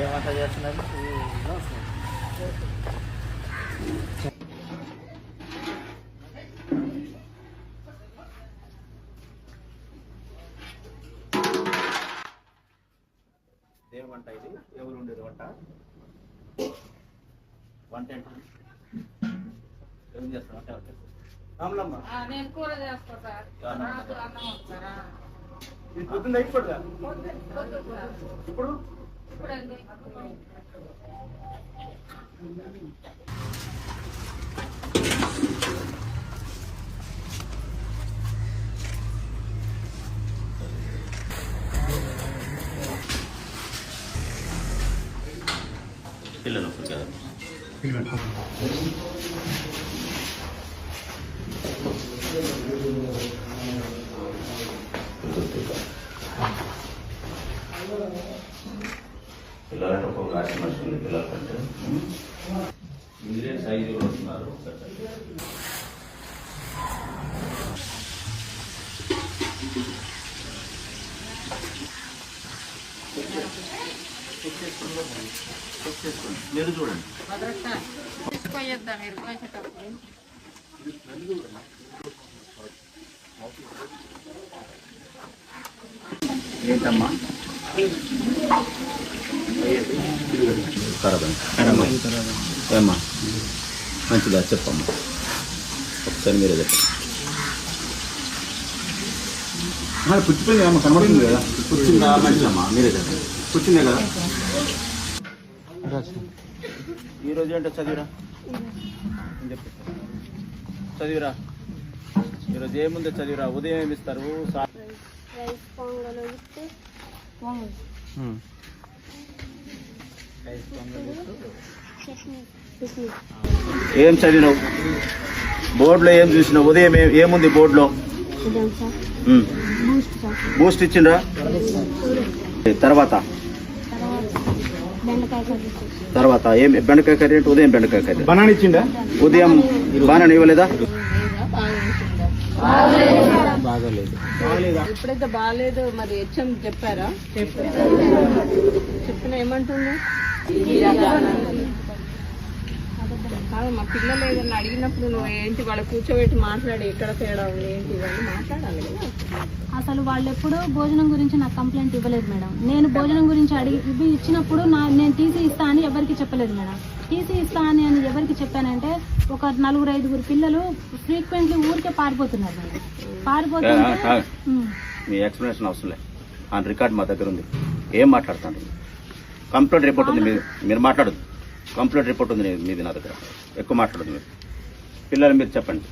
ఏం వంట చేస్తున్నారు? ఏం వంట ఇది? ఎవరు ఉండేది వంట? వంట ఏం చేస్తున్నా వంట? రాములమ్మ. నేను కూర చేస్తా సార్. అన్నం. నాకు అన్నం వస్తారా ఇది పొద్దున్న అయిపోతుందా ఇప్పుడు ఇప్పుడండి పిల్లలంటే ఒక్కొక్క రాశి మనుషులు మీరే సైజు వస్తున్నారు మీరు చూడండి తీసుకోయొద్దా మీరు కోసేటప్పుడు ఏంటమ్మా? ఖరాబ్ ఏమ్మా? మంచిదా? చెప్పమ్మా. ఒకసారి మీరే చెప్పండి. పుచ్చిపోయింది అమ్మ కనబడుతుంది కదా. కూర్చుందా మంచిదమ్మా. మీరే చెప్పండి. పుచ్చిందే కదా? ఈరోజు ఏంటో చదివిరా? చదివిరా? ఈరోజు ఏముందో చదివిరా? ఉదయం ఏమి ఇస్తారు? సా- రైస్ పొంగల్ విత్ చట్నీ చట్నీ ఏం చదివినావు? బోర్డులో ఏం చూసినావు? ఉదయం ఏముంది బోర్డులో. బూస్ట్ ఇచ్చిండ్రా? తర్వాత? తర్వాత ఏం బెండకాయ కర్రీ అంటే ఉదయం బెండకాయ కర్రీ. బనానా ఇచ్చిండా? ఉదయం బాగా ఇవ్వలేదా? బాగాలేదు. ఎప్పుడైతే బాగాలేదు? మరి హెచ్ఎం చెప్పారా? చెప్పిన ఏమంటుండు? కాదు మా పిల్లలు ఏదైనా అడిగినప్పుడు నువ్వు ఏంటి వాళ్ళ కూర్చోబెట్టి మాట్లాడి ఎక్కడ తేడా ఉంది ఏంటి ఇవన్నీ మాట్లాడాలి అసలు వాళ్ళు ఎప్పుడు భోజనం గురించి నాకు కంప్లైంట్ ఇవ్వలేదు మేడం. నేను భోజనం గురించి అడిగి ఇవి ఇచ్చినప్పుడు నా నేను టీసీ ఇస్తా అని ఎవరికి చెప్పలేదు మేడం. టీసీ ఇస్తా అని అని ఎవరికి చెప్పానంటే ఒక నలుగురు ఐదుగురు పిల్లలు ఫ్రీక్వెంట్లీ ఊరికే పారిపోతున్నారు మేడం. పారిపోతుంటే. మీ ఎక్స్ప్లెనేషన్ అవసరం లేదు. ఆ రికార్డ్ మా దగ్గర ఉంది. ఏం మాట్లాడుతాను కంప్లీట్ రిపోర్ట్ ఉంది మీది మీరు మాట్లాడదు కంప్లీట్ రిపోర్ట్ ఉంది మీది నా దగ్గర. ఎక్కువ మాట్లాడదు మీరు. పిల్లలు మీరు చెప్పండి.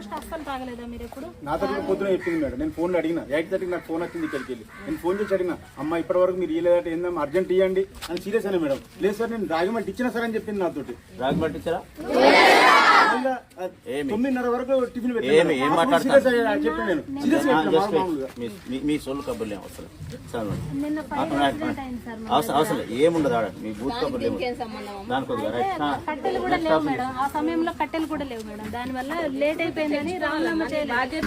బూస్ట్ అస్సలు తాగలేదా మీరు ఎప్పుడు? నా దగ్గర పొద్దున చెప్పింది మేడం. నేను ఫోన్లో అడిగిన. ఎయిట్ థర్టీకి నాకు ఫోన్ వచ్చింది ఇక్కడికి వెళ్ళి. నేను ఫోన్ చేసి అడిగిన అమ్మ ఇప్పటి వరకు మీరు ఇయ్యలేదంటే ఏందమ్మా అర్జెంట్ ఇవ్వండి అని సీరియస్ అయినా మేడం. లేదు సార్ నేను రాగిమల్టి ఇచ్చిన సార్ అని చెప్పింది నాతోటి. రాగి ఏమి? తొమ్మిదిన్నర వరకు టిఫిన్ ఏమి? ఏం మీ- సొల్లు కబుర్లు ఏం అవసరం? అవసరం ఏముండదు ఆడ? మీ బూత్ కబుర్లు ఏముండదు దాని కొద్దిగా రైట్ ఆ, కట్టెలు కూడా లేవు మేడం. ఆ సమయంలో కట్టెలు కూడా లేవు మేడం. దానివల్ల లేట్ అయిపోయిందని రామలమ్మ చేయలేదు.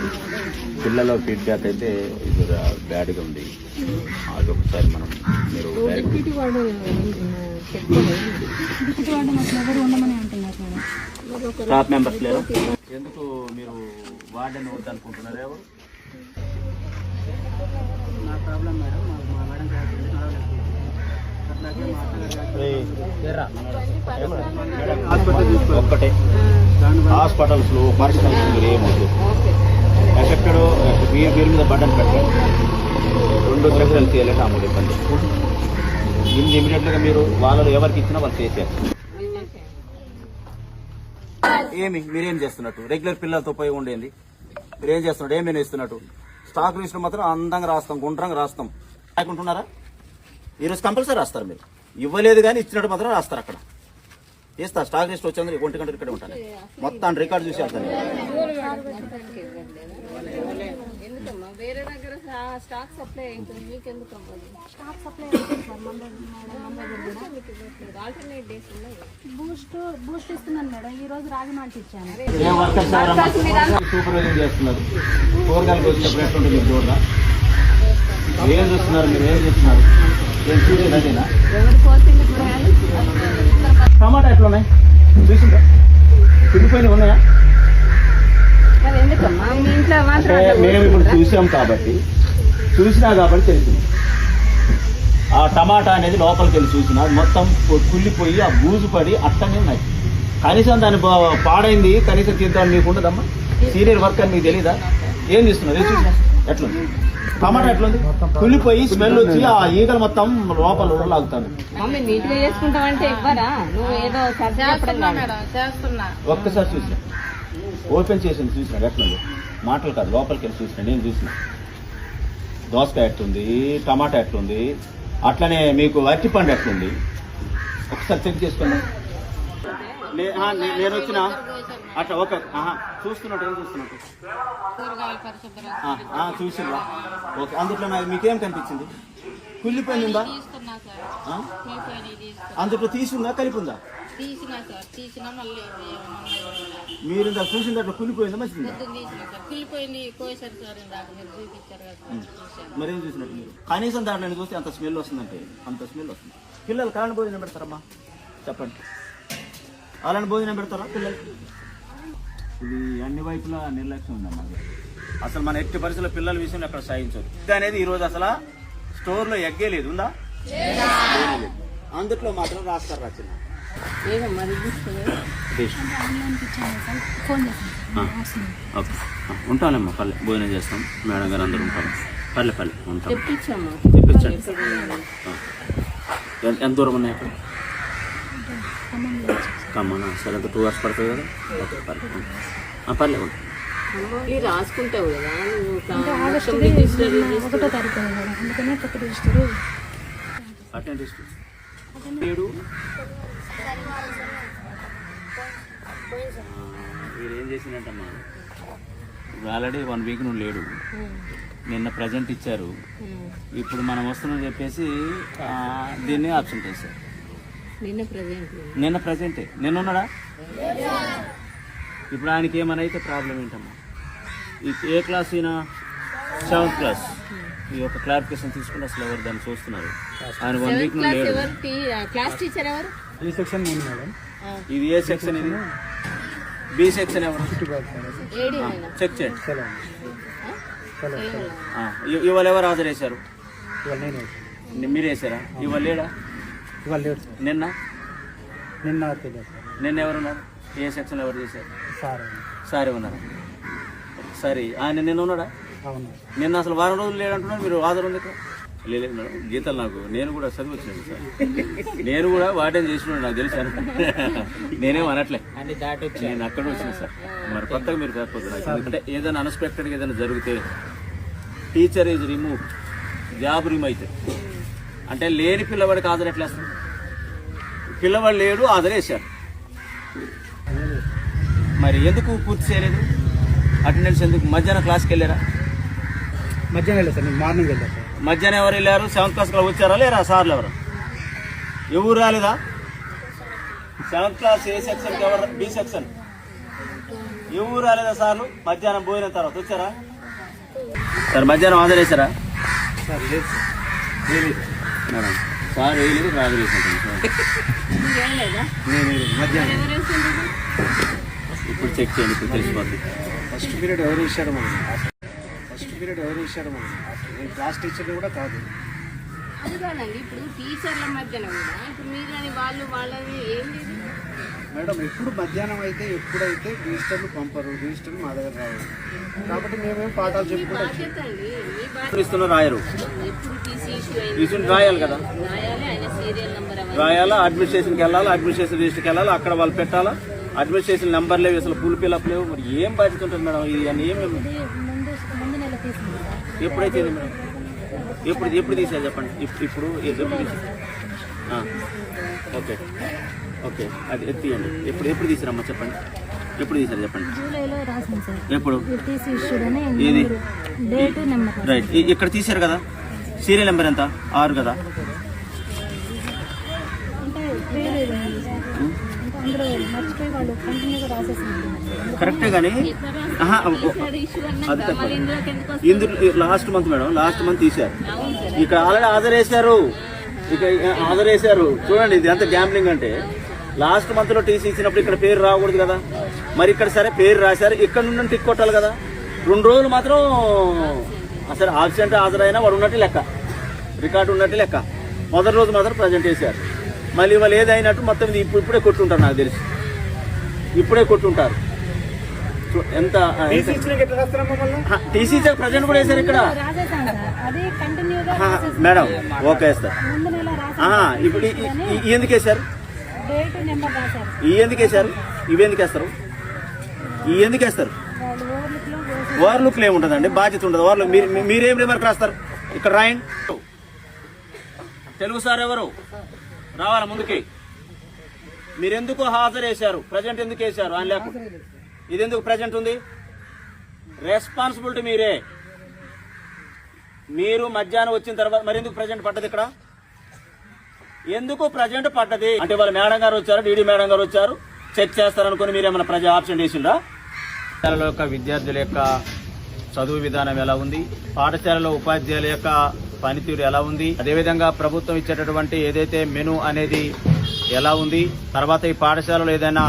పిల్లల ఫీడ్బ్యాక్ అయితే ఇది బ్యాడ్గా ఉంది. అది ఒకసారి మనం మీరు ఉండమని అంటున్నారు స్టాఫ్ మెంబర్స్ లేరు? ఎందుకు మీరు వార్డెన్ వద్దనుకుంటున్నారు ఎవరు? ఒక్కటే. హాస్పిటల్స్లో పర్సనల్స్ మీరు ఏమొద్దు. ఎఫెక్టెడ్ వీరి వీరి మీద బటన్ పెట్టండి రెండు సెక్షన్లు తీయాలంటే అమలు ఇబ్బంది. ఇమీడియట్గా మీరు వాళ్ళు ఎవరికి ఇచ్చినా వాళ్ళు చేసేయాలి. ఏమి? మీరేం చేస్తున్నట్టు? రెగ్యులర్ పిల్లలతో పోయి ఉండేది. మీరేం చేస్తున్నట్టు? ఏమేమి ఇస్తున్నట్టు స్టాక్ లిస్ట్ మాత్రం అందంగా రాస్తాం గుండ్రంగా రాస్తాం. రాకుంటున్నారా ఈరోజు కంపల్సరీ రాస్తారు మీరు. ఇవ్వలేదు కానీ ఇచ్చినట్టు మాత్రం రాస్తారు అక్కడ. చేస్తా స్టాక్ లిస్ట్ వచ్చేందుకు ఒంటి గంటలు ఇక్కడ ఉంటాను. మొత్తం రికార్డు చూసి వెళ్తాను ఎందుకమ్మా వేరే దగ్గర మరి ఆ స్టాక్ సప్లై అవుతుంది మీకు ఎందుకు అవ్వదు? స్టాక్ సప్లై అవుతుంది సార్? మన దగ్గర మీకు ఇవ్వట్లేదు ఆల్టర్నేట్ డేస్ ఉన్నాయి బూస్ట్ బూస్ట్ ఇస్తున్నాను మేడం. ఈ రోజు రాగి మాల్ట్ ఇచ్చాను. సూపర్వైజింగ్ చేస్తున్నారు. కూరగాయలకు వచ్చినప్పుడు ఎట్లుంటుంది మీరు చూడరా ఏం చూస్తున్నారు మీరు? ఏం చూస్తున్నారు? ఏం చూసేది అదేనా టమాటా చూసిందా పిండిపోయినవి ఉన్నాయా? మేము ఇప్పుడు చూసాం కాబట్టి చూసినా కాబట్టి తెలిసింది. ఆ టమాటా అనేది లోపలికి వెళ్ళి చూసినా అది మొత్తం కుళ్ళిపోయి ఆ బూజు పడి అట్టనే ఉన్నాయి. కనీసం దాని బా- పాడైంది కనీసం తీద్దాం మీకు ఉండదమ్మా? సీనియర్ వర్క్ అని మీకు తెలీదా? ఏం తీస్తున్నారు ఏం చూసినా ఎట్లుంది? టమాటా ఎట్లుంది? కుళ్ళిపోయి స్మెల్ వచ్చి ఆ ఈగలు మొత్తం లోపల లాగుతాను. ఒక్కసారి చూసిన. ఓపెన్ చేసింది చూసిన. ఎట్లుంది? మాటలు కాదు. లోపలికి వెళ్ళి చూసిన. నేను చూసిన. దోసకాయ ఎట్లుంది టమాటా ఎట్లుంది అట్లనే మీకు అరటిపండు ఎట్లుంది? ఒకసారి చెక్ చేసుకోండి. నే- ఆ, నే- నేను వచ్చిన? అట్లా ఆహా, చూస్తున్నట్టు ఏం చూస్తున్నట్టు? చూసిండ్రా. ఓకే అందుట్లో మీకేం కనిపించింది? కుళ్ళిపోయిందా? అందుట్లో తీసుందా కలిపి ఉందా మీరు ఇందాక చూసిన దాంట్లో కుళ్ళిపోయిందా మంచిదా మీరు చూసినట్టు మీరు? కనీసం దాంట్లో నేను చూస్తే అంత స్మెల్ వస్తుందంటే అంత స్మెల్ వస్తుంది. పిల్లలు కాలని భోజనం పెడతారమ్మా. చెప్పండి. అలాంటి భోజనం పెడతారా పిల్లలకి ఇది అన్ని వైపులా నిర్లక్ష్యం ఉందమ్మా. అసలు మన ఎట్టి పరిస్థితుల్లో పిల్లల విషయంలో అక్కడ సాధించదు ఎగ్ అనేది ఈ రోజు అసలు స్టోర్లో ఎగ్గే లేదు ఉందా. అందుట్లో మాత్రం రాస్తారు రచన. ఉంటానమ్మా పల్లె భోజనం చేస్తాం. మేడం గారు అందరూ ఉంటాం పల్లె పల్లె ఉంటాం. తెప్పించండి. ఎంత- దూరం ఉన్నాయి అక్కడ? కమ్మనా సరే. టూ అవర్స్ పడుతుంది కదా? ఓకే పర్లేదు పర్లేదు ఉంటా. రాసుకుంటావు కదా నువ్వు కా- అంటే ఆగస్టు మొత్తం రిజిస్టర్ ఒకటో తారీఖు కదా మేడం అందుకనే కొత్త రిజిస్టర్ అటెండ్ చేస్తూ ఏడు వీడు ఏం చేసిందంటమ్మా ఆల్రెడీ వన్ వీక్ నుండి లేడు. నిన్న ప్రజెంట్ ఇచ్చారు. ఇప్పుడు మనం వస్తున్నామని చెప్పేసి దీన్ని ఆప్షన్ చేశారు. నిన్న ప్రజెంట్ నిన్న ఉన్నాడా? ఇప్పుడు ఆయనకి ఏమైనా అయితే ప్రాబ్లం ఏంటమ్మా? ఏ క్లాస్ ఈయన? సెవెంత్ క్లాస్ ఈ యొక్క క్లారిఫికేషన్ తీసుకుని అసలు ఎవరు దాన్ని చూస్తున్నారు? ఆయన వన్ వీక్ నుండి లేడు క్లాస్ టీచర్ ఎవరు? ఈ సెక్షన్ నేను మేడం? ఇది ఏ సెక్షన్ ఇది? బి సెక్షన్ ఎవరు? చెక్ చేయండి. ఇవాళ ఎవరు నేను ని- మీరు వేసారా? ఇవాళ లేడా? ఇవాళ లేడు సార్. నిన్న? నిన్న నిన్న ఎవరున్నారు? ఏ సెక్షన్ ఎవరు చేశారు? సార్. సరే ఉన్నారు. సరే. ఆయన నిన్న ఉన్నాడా? నిన్న అసలు వారం రోజులు లేడంటున్నారు మీరు హాజరు ఉంది ఇక్కడ? లేదు మేడం గీతలు నాకు నేను కూడా చదివి వచ్చాను సార్. నేను కూడా వాటేం చేసిన నాకు తెలుసాను నేనేం అనట్లే. నేను అక్కడ వచ్చిన సార్. మరి కొత్తగా మీరు కాకపోతే ఎందుకంటే ఏదైనా అన్ఎక్స్పెక్టెడ్గా ఏదైనా జరిగితే teacher is remove job remove అయితే అంటే లేని పిల్లవాడికి హాజరు ఎట్లా వేస్తాం పిల్లవాడు లేడు హాజరేశారు మరి ఎందుకు పూర్తి చేయలేదు? అటెండెన్స్ ఎందుకు? మధ్యాహ్నం క్లాస్కి వెళ్ళారా? మధ్యాహ్నం వెళ్ళా సార్ నేను మార్నింగ్ వెళ్ళా సార్. మధ్యాహ్నం ఎవరు వెళ్ళారు? సెవెంత్ క్లాస్లో వచ్చారా లేరా సార్లు ఎవరు? ఎవరు రాలేదా? సెవెంత్ క్లాస్ ఏ సెక్షన్ ఎవరు బి సెక్షన్? ఎవరు రాలేదా సార్లు? మధ్యాహ్నం పోయిన తర్వాత వచ్చారా? సార్ మధ్యాహ్నం హాజరేశారా సార్ లేదు సార్. సార్ వేయలేదు. మధ్యాహ్నం? ఇప్పుడు చెక్ చేయండి ఇప్పుడు తెలిసిపోద్ది. ఫస్ట్ పీరియడ్ ఎవరు ఇచ్చారు మనం పీరియడ్ ఎవరు ఇచ్చారు మనం నేను క్లాస్ టీచర్ కూడా కాదు. అది కాదండి ఇప్పుడు టీచర్ల మధ్యన కూడా ఇప్పుడు మీరు అని వాళ్ళు వాళ్ళని ఏం లేదు. మేడం ఎప్పుడు మధ్యాహ్నం అయితే ఎప్పుడైతే రిజిస్టర్లు పంపరు రిజిస్టర్లు మా దగ్గర రావు. కాబట్టి మేమేం పాఠాలు చెప్పుకుంటాం రాయరు. తీసుకుని రాయాలి కదా. రాయాలి అడ్మినిస్ట్రేషన్కి వెళ్ళాలి అడ్మినిస్ట్రేషన్ రిజిస్టర్కి వెళ్ళాలి అక్కడ వాళ్ళు పెట్టాలా? అడ్మినిస్ట్రేషన్ నెంబర్ లేవు అసలు ఫుల్ పిల్లప్ లేవు. మరి ఏం బాధ్యత ఉంటుంది మేడం? ఇది అని ఏమేమి ముందు ముందు నెల తీసింది సార్ ఎప్పుడైతే ఇది ఎప్పుడు ఎప్పుడు తీసారు చెప్పండి. ఇప్పుడు ఇప్పుడు ఎప్పుడు తీసారు ఓకే. ఓకే. అది ఎత్తియండి ఎప్పుడు ఎప్పుడు తీసారమ్మా చెప్పండి? ఎప్పుడు తీశారు చెప్పండి? ఎప్పుడు? నెంబర్. రైట్. ఇక్కడ తీశారు కదా? సీరియల్ నెంబర్ ఎంత? ఆరు కదా? అందులో మర్చిపోయి వాళ్ళు కంటిన్యూగా కరెక్టే కానీ ఇందులో last month madam last month తీశారు. ఇక్కడ ఆల్రెడీ ఆధార్ వేశారు ఇక ఆధార్ వేశారు చూడండి ఇది ఎంత గ్యాంబ్లింగ్ అంటే. లాస్ట్ మంత్లో టీసీ ఇచ్చినప్పుడు ఇక్కడ పేరు రాకూడదు కదా. మరి ఇక్కడ సరే పేరు రాశారు. ఇక్కడ నుండి టిక్ కొట్టాలి కదా. రెండు రోజులు మాత్రం అసలు ఆబ్సెంట్ హాజరైనా వాడు ఉన్నట్టు లెక్క. రికార్డు ఉన్నట్టు లెక్క. మొదటి రోజు మాత్రం ప్రజెంట్ చేశారు. మళ్ళీ వాళ్ళు ఏదైనట్టు మొత్తం ఇది ఇప్పుడు ఇప్పుడే కొట్టుంటారు నాకు తెలిసి. ఇప్పుడే కొట్టుంటారు. ఎంత టీసీ ఇచ్చినాక ఎట్లా రాస్తారమ్మా మళ్ళీ? టీసీ ప్రజెంట్ కూడా వేశారు ఇక్కడ. Madam okay sir. ఇప్పుడు ఎందుకు వేశారు? ఎందుకు వేశారు? ఇవి ఎందుకు వేస్తారు? ఈ ఎందుకు వేస్తారు? ఓవర్లుక్లో ఉంటుందండి బాధ్యత ఉండదు. వార్లు మీరు మీరేం రిమార్క్ రాస్తారు? ఇక్కడ రాయండి. తెలుగు సార్ ఎవరు? రావాలా ముందుకి? మీరెందుకు హాజరు వేశారు ప్రజెంట్ ఎందుకు వేశారు? ఆయన లేకుండా ఇది ఎందుకు ప్రజెంట్ ఉంది? రెస్పాన్సిబిలిటీ మీరే. మీరు మధ్యాహ్నం వచ్చిన తర్వాత మరి ఎందుకు ప్రజెంట్ పడ్డది ఇక్కడ? ఎందుకు ప్రజెంట్ పడ్డది? అంటే వాళ్ళ మేడం గారు వచ్చారు డీడీ మేడం గారు వచ్చారు చెక్ చేస్తారనుకుని మీరు ఏమైనా ప్రజా ఆప్షన్ చేసిండ్రా పాఠశాలలో యొక్క విద్యార్థుల యొక్క చదువు విధానం ఎలా ఉంది? పాఠశాలలో ఉపాధ్యాయుల యొక్క పనితీరు ఎలా ఉంది? అదేవిధంగా ప్రభుత్వం ఇచ్చేటటువంటి ఏదైతే మెను అనేది ఎలా ఉంది? తర్వాత ఈ పాఠశాలలో ఏదైనా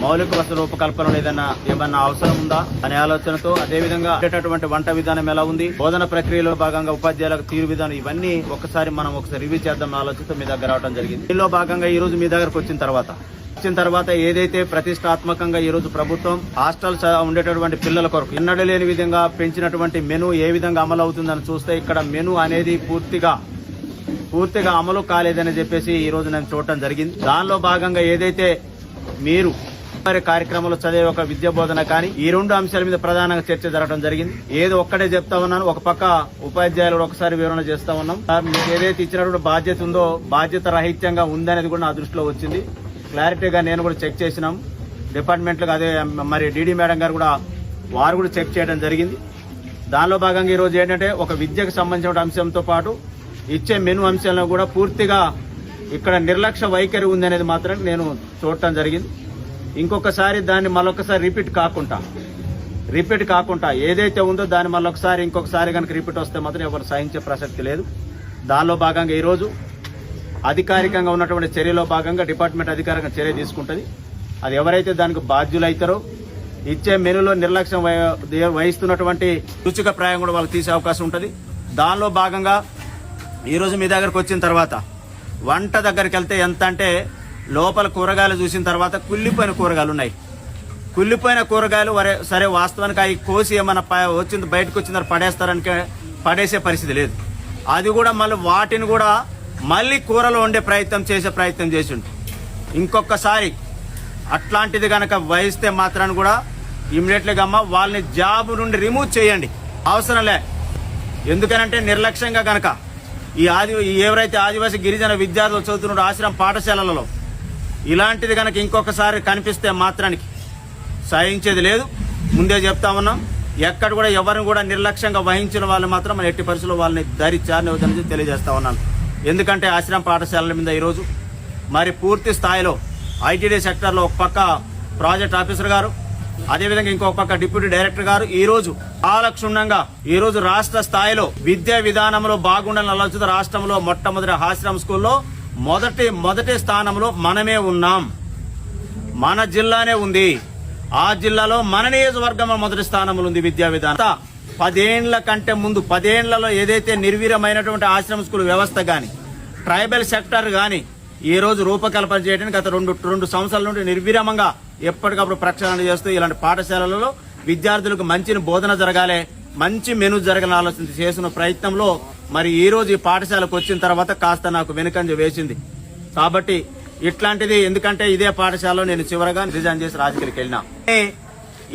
మౌలిక వసతి రూపకల్పనలో ఏదైనా ఏమన్నా అవసరం ఉందా? అనే ఆలోచనతో అదేవిధంగా ఉండేటటువంటి వంట విధానం ఎలా ఉంది? బోధన ప్రక్రియలో భాగంగా ఉపాధ్యాయులకు తీరు విధానం ఇవన్నీ ఒకసారి మనం ఒకసారి రివ్యూ చేద్దాం ఆలోచనతో మీ దగ్గర రావడం జరిగింది. దీనిలో భాగంగా ఈ రోజు మీ దగ్గరకు వచ్చిన తర్వాత వచ్చిన తర్వాత ఏదైతే ప్రతిష్టాత్మకంగా ఈ రోజు ప్రభుత్వం హాస్టల్ ఉండేటటువంటి పిల్లల కొరకు ఎన్నడూ లేని విధంగా పెంచినటువంటి మెను ఏ విధంగా అమలు అవుతుందని చూస్తే ఇక్కడ మెను అనేది పూర్తిగా పూర్తిగా అమలు కాలేదని చెప్పేసి ఈ రోజు నేను చూడటం జరిగింది. దానిలో భాగంగా ఏదైతే మీరు వారి కార్యక్రమంలో చదివే ఒక విద్యా బోధన కానీ ఈ రెండు అంశాల మీద ప్రధానంగా చర్చ జరగడం జరిగింది. ఏదో ఒక్కటే చెప్తా ఉన్నాను. ఒక పక్క ఉపాధ్యాయులు ఒకసారి వివరణ చేస్తా ఉన్నాం. సార్ మీకు ఏదైతే ఇచ్చినటువంటి బాధ్యత ఉందో బాధ్యత రహిత్యంగా ఉందనేది కూడా నా దృష్టిలో వచ్చింది. క్లారిటీగా నేను కూడా చెక్ చేసినాం. డిపార్ట్మెంట్లకు అదే మరి డీడీ మేడం గారు కూడా వారు కూడా చెక్ చేయడం జరిగింది. దానిలో భాగంగా ఈరోజు ఏంటంటే ఒక విద్యకు సంబంధించిన అంశంతో పాటు ఇచ్చే మెను అంశాలను కూడా పూర్తిగా ఇక్కడ నిర్లక్ష్య వైఖరి ఉంది అనేది మాత్రం నేను చూడటం జరిగింది. ఇంకొకసారి దాన్ని మళ్ళొకసారి రిపీట్ కాకుండా రిపీట్ కాకుండా ఏదైతే ఉందో దాన్ని మళ్ళొకసారి ఇంకొకసారి కనుక రిపీట్ వస్తే మాత్రం ఎవరు సహించే ప్రసక్తి లేదు. దానిలో భాగంగా ఈరోజు అధికారికంగా ఉన్నటువంటి చర్యలో భాగంగా డిపార్ట్మెంట్ అధికారికంగా చర్య తీసుకుంటుంది. అది ఎవరైతే దానికి బాధ్యులైతారో ఇచ్చే మెనులో నిర్లక్ష్యం వహిస్తున్నటువంటి రుచిక ప్రాయం కూడా వాళ్ళకి తీసే అవకాశం ఉంటుంది. దానిలో భాగంగా ఈరోజు మీ దగ్గరకు వచ్చిన తర్వాత వంట దగ్గరికి వెళ్తే ఎంత అంటే లోపల కూరగాయలు చూసిన తర్వాత కుళ్ళిపోయిన కూరగాయలు ఉన్నాయి. కుళ్ళిపోయిన కూరగాయలు వరే సరే వాస్తవానికి అవి కోసి ఏమైనా ప- వచ్చింది బయటకు వచ్చిన పడేస్తారనికే పడేసే పరిస్థితి లేదు. అది కూడా మళ్ళీ వాటిని కూడా మళ్ళీ కూరలో వండే ప్రయత్నం చేసే ప్రయత్నం చేసిండు. ఇంకొకసారి అట్లాంటిది కనుక వహిస్తే మాత్రాన్ని కూడా ఇమ్మీడియట్లీగా అమ్మ వాళ్ళని జాబ్ నుండి రిమూవ్ చేయండి. అవసరం లే. ఎందుకనంటే నిర్లక్ష్యంగా కనుక ఈ ఆది ఎవరైతే ఆదివాసీ గిరిజన విద్యార్థులు చదువుతున్న ఆశ్రమ పాఠశాలలలో ఇలాంటిది కనుక ఇంకొకసారి కనిపిస్తే మాత్రానికి సహించేది లేదు. ముందే చెప్తా ఉన్నాం ఎక్కడ కూడా ఎవరిని కూడా నిర్లక్ష్యంగా వహించిన వాళ్ళు మాత్రం మన ఎట్టి పరిస్థితుల్లో వాళ్ళని దరిచారని వద్దని తెలియజేస్తా ఉన్నాను. ఎందుకంటే ఆశ్రమ పాఠశాలల మీద ఈరోజు మరి పూర్తి స్థాయిలో ఐటీడీ సెక్టర్లో ఒక పక్క ప్రాజెక్ట్ ఆఫీసర్ గారు అదేవిధంగా ఇంకొక పక్క డిప్యూటీ డైరెక్టర్ గారు ఈ రోజు ఈరోజు ఈ రోజు రాష్ట్ర స్థాయిలో విద్యా విధానంలో బాగుండాలని ఆలోచన రాష్ట్రంలో మొట్టమొదటి ఆశ్రమ స్కూల్లో మొదటి మొదటి స్థానంలో మనమే ఉన్నాం. మన జిల్లానే ఉంది. ఆ జిల్లాలో మన నియోజకవర్గంలో మొదటి స్థానంలో ఉంది విద్యా విధానం. పదేండ్ల కంటే ముందు పదేండ్లలో ఏదైతే నిర్వీరమైనటువంటి ఆశ్రమ స్కూల్ వ్యవస్థ కానీ ట్రైబల్ సెక్టర్ కానీ ఈ రోజు రూపకల్పన చేయడానికి గత రెండు రెండు సంవత్సరాల నుండి నిర్విరామంగా ఎప్పటికప్పుడు ప్రక్షాళన చేస్తూ ఇలాంటి పాఠశాలలలో విద్యార్థులకు మంచి బోధన జరగాలి మంచి మెను జరగాలని ఆలోచన చేసిన ప్రయత్నంలో మరి ఈ రోజు ఈ పాఠశాలకు వచ్చిన తర్వాత కాస్త నాకు వెనుకంజ వేసింది. కాబట్టి ఇట్లాంటిది ఎందుకంటే ఇదే పాఠశాలలో నేను చివరగా రిజైన్ చేసి రాజకీయాలకు వెళ్ళినా.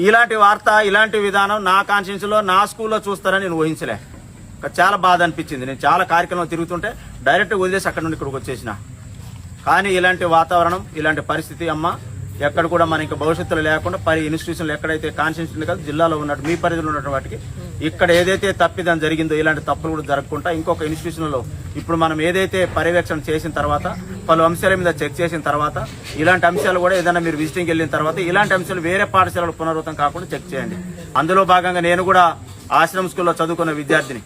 ఇలాంటి వార్త ఇలాంటి విధానం నా కాన్షియన్స్లో నా స్కూల్లో చూస్తారని నేను ఊహించలే. చాలా బాధ అనిపించింది. నేను చాలా కార్యక్రమం తిరుగుతుంటే డైరెక్ట్ వదిలేసి అక్కడ నుండి ఇక్కడికి వచ్చేసిన. కానీ ఇలాంటి వాతావరణం ఇలాంటి పరిస్థితి అమ్మ ఎక్కడ కూడా మనకి భవిష్యత్తులో లేకుండా పరి ఇన్స్టిట్యూషన్లు ఎక్కడైతే కాన్స్టిట్యూషన్ కాదు జిల్లాలో ఉన్నట్టు మీ పరిధిలో ఉన్నటువంటి వాటికి ఇక్కడ ఏదైతే తప్పిదం జరిగిందో ఇలాంటి తప్పులు కూడా జరగకుండా ఇంకొక ఇన్స్టిట్యూషన్లో ఇప్పుడు మనం ఏదైతే పర్యవేక్షణ చేసిన తర్వాత పలు అంశాల మీద చెక్ చేసిన తర్వాత ఇలాంటి అంశాలు కూడా ఏదైనా మీరు విజిటింగ్ వెళ్ళిన తర్వాత ఇలాంటి అంశాలు వేరే పాఠశాలలో పునరావృతం కాకుండా చెక్ చేయండి. అందులో భాగంగా నేను కూడా ఆశ్రమ స్కూల్లో చదువుకున్న విద్యార్థిని.